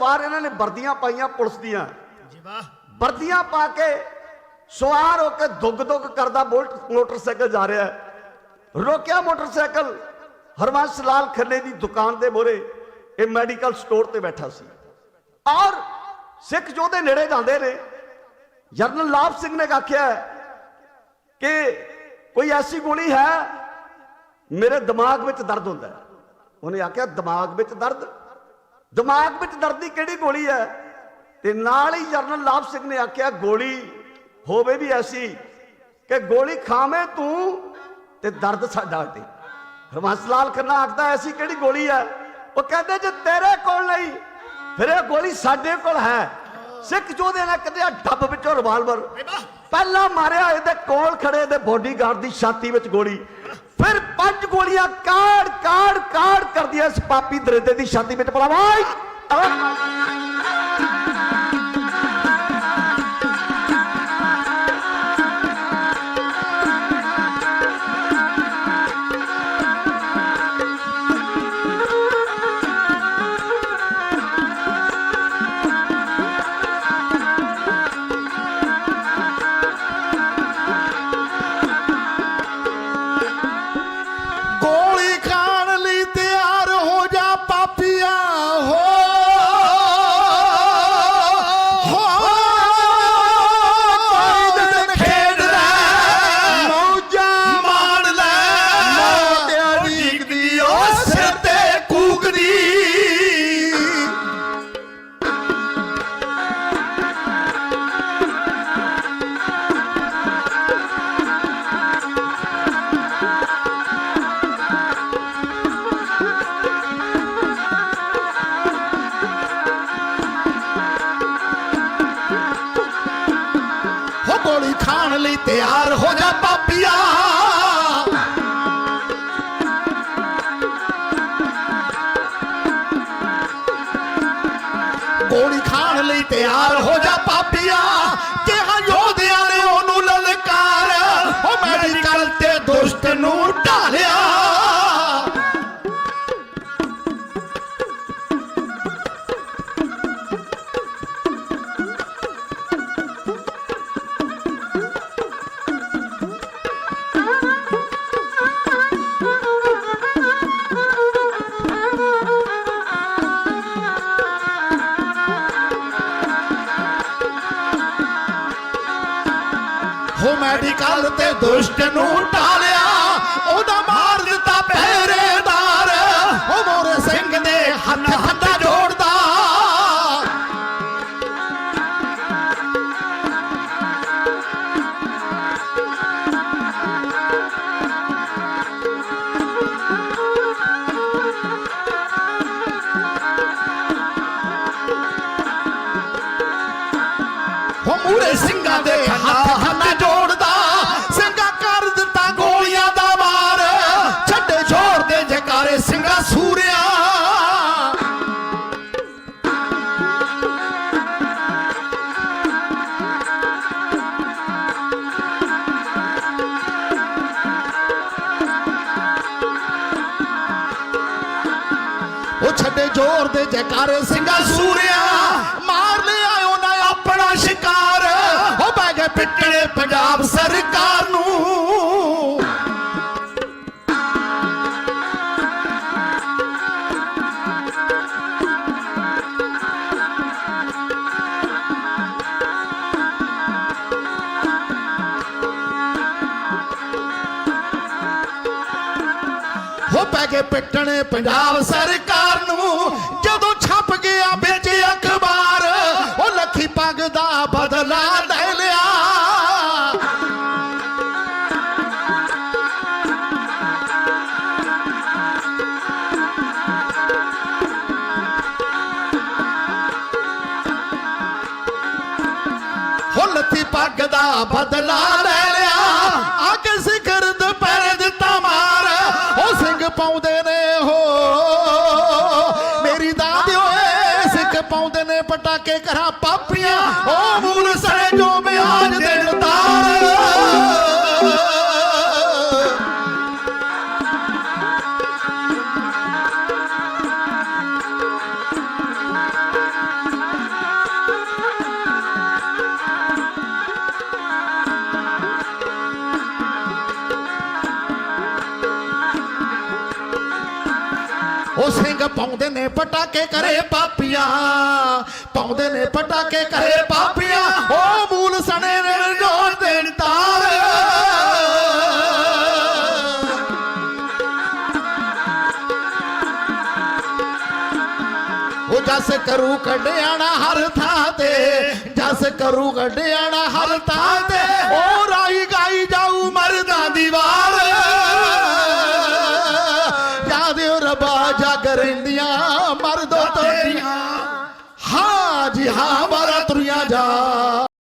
ਸਵਾਰ ਇਹਨਾਂ ਨੇ ਵਰਦੀਆਂ ਪਾਈਆਂ ਪੁਲਿਸ ਦੀਆਂ। ਜੀ ਵਾਹ। ਵਰਦੀਆਂ ਪਾ ਕੇ ਸਵਾਰ ਹੋ ਕੇ ਦੁੱਗ ਦੁੱਗ ਕਰਦਾ ਬੁਲਟ ਮੋਟਰਸਾਈਕਲ ਜਾ ਰਿਹਾ ਹੈ। ਰੋਕਿਆ ਮੋਟਰਸਾਈਕਲ। ਹਰਵੰਸ ਲਾਲ ਖੰਨੇ ਦੀ ਦੁਕਾਨ ਦੇ ਮੋਰੇ ਇਹ ਮੈਡੀਕਲ ਸਟੋਰ ਤੇ ਬੈਠਾ ਸੀ। ਔਰ ਸਿੱਖ ਯੋਧੇ ਨੇੜੇ ਜਾਂਦੇ ਨੇ ਜਰਨਲ ਲਾਭ ਸਿੰਘ ਨੇ ਆਖਿਆ ਕਿ ਕੋਈ ਐਸੀ ਗੋਲੀ ਹੈ ਮੇਰੇ ਦਿਮਾਗ ਵਿੱਚ ਦਰਦ ਹੁੰਦਾ ਉਹਨੇ ਆਖਿਆ ਦਿਮਾਗ ਵਿੱਚ ਦਰਦ? ਦਿਮਾਗ ਵਿੱਚ ਦਰਦ ਦੀ ਕਿਹੜੀ ਗੋਲੀ ਹੈ? ਤੇ ਨਾਲ ਹੀ ਜਰਨਲ ਲਾਭ ਸਿੰਘ ਨੇ ਆਖਿਆ, ਗੋਲੀ ਹੋਵੇ ਵੀ ਐਸੀ ਕਿ ਗੋਲੀ ਖਾਵੇਂ ਤੂੰ ਤੇ ਦਰਦ ਸਾਡਾ ਹਟੇ ਹਰਮੰਸ ਲਾਲ ਖੰਨਾ ਆਖਦਾ, ਐਸੀ ਕਿਹੜੀ ਗੋਲੀ ਹੈ? ਉਹ ਕਹਿੰਦੇ, ਜੇ ਤੇਰੇ ਕੋਲ ਨਹੀਂ, ਫਿਰ ਇਹ ਗੋਲੀ ਸਾਡੇ ਕੋਲ ਹੈ। ਸਿੱਖ ਯੋਧੇ ਨੇ ਕੱਢਿਆ ਡੱਬ ਵਿੱਚੋਂ ਰਿਵਾਲਵਰ ਪਹਿਲਾਂ ਮਾਰਿਆ, ਇਹਦੇ ਕੋਲ ਖੜੇ, ਇਹਦੇ ਬੋਡੀਗਾਰਡ ਦੀ ਛਾਤੀ ਵਿੱਚ ਗੋਲੀ। ਫਿਰ ਪੰਜ ਗੋਲੀਆਂ ਕਾੜ ਕਾੜ ਕਾੜ ਕਰਦੀਆਂ ਇਸ ਪਾਪੀ ਦਰਿੰਦੇ ਦੀ ਛਾਤੀ ਵਿੱਚ ਪਲਾਵਾਈ ਗੋਲੀ ਲਈ ਤਿਆਰ ਹੋ ਜਾ ਪਾਪੀਆ ਗੋਲੀ ਖਾਣ ਲਈ ਤਿਆਰ ਹੋ ਜਾ ਪਾਪੀਆ ਕਿਹਾ ਯੋਧਿਆਂ ਮੈਡੀਕਲ ਤੇ ਦੁਸ਼ਟ ਨੂੰ ਢਾਲਿਆ ਉਹਦਾ ਮਾਰ ਦਿੱਤਾ ਪਹਿਰੇਦਾਰ। ਉਹ ਮੋਰੇ ਸਿੰਘ ਦੇ ਹੱਥ ਹੱਥ ਜੋੜਦਾ। ਉਹ ਮੂਰੇ ਸਿੰਘਾਂ ਦੇ ਹੱਥ ਹੱਥ ਛੱਡੇ ਜ਼ੋਰ ਦੇ ਜੈਕਾਰੇ ਸਿੰਘਾਂ ਸੂਰਿਆ ਮਾਰ ਲਿਆ ਉਹਨਾਂ ਆਪਣਾ ਸ਼ਿਕਾਰ। ਉਹ ਬਹਿ ਗਏ ਪਿੱਟਣੇ ਪੈ ਕੇ ਪਿੱਟਣੇ ਪੰਜਾਬ ਸਰਕਾਰ ਨੂੰ। ਜਦੋਂ ਛਪ ਗਿਆ ਵਿੱਚ ਅਖਬਾਰ, ਉਹ ਲੱਖੀ ਪੱਗ ਦਾ ਬਦਲਾ ਲੈ ਲਿਆ। ਹੋ ਲੱਥੀ ਪੱਗ ਦਾ ਬਦਲਾ ਲੈ ਲਿਆ। ਅੱਗ ਪਾਉਂਦੇ ਨੇ ਹੋ ਮੇਰੀ ਦਾਦੀ ਓਏ, ਸਿੱਖ ਪਾਉਂਦੇ ਨੇ ਪਟਾਕੇ ਘਰਾਂ ਪਾਪੀਆਂ। ਉਹ ਮੂਲ ਸੜੇ ਜੋ ਬਿਆਜ ਦੇਣ ਤਾਰ ਉਹ ਸਿੰਘ ਪਾਉਂਦੇ ਨੇ ਪਟਾਕੇ ਕਰੇ ਪਾਪੀਆਂ, ਪਾਉਂਦੇ ਨੇ ਪਟਾਕੇ ਕਰੇ ਪਾਪੀਆਂ। ਉਹ ਮੂਲ ਸਣੇ ਨੇ ਰੋਣ ਦੇਣ ਤਾਰ ਉਹ ਜਸ ਕਰੂ ਕੱਢਿਆਣਾ ਹਰ ਥਾਂ ਤੇ, ਜਸ ਕਰੂ ਕੱਢਿਆਣਾ ਹਰ ਥਾਂ ਤੇ। ਉਹ ਰਾਈ ਗਾਈ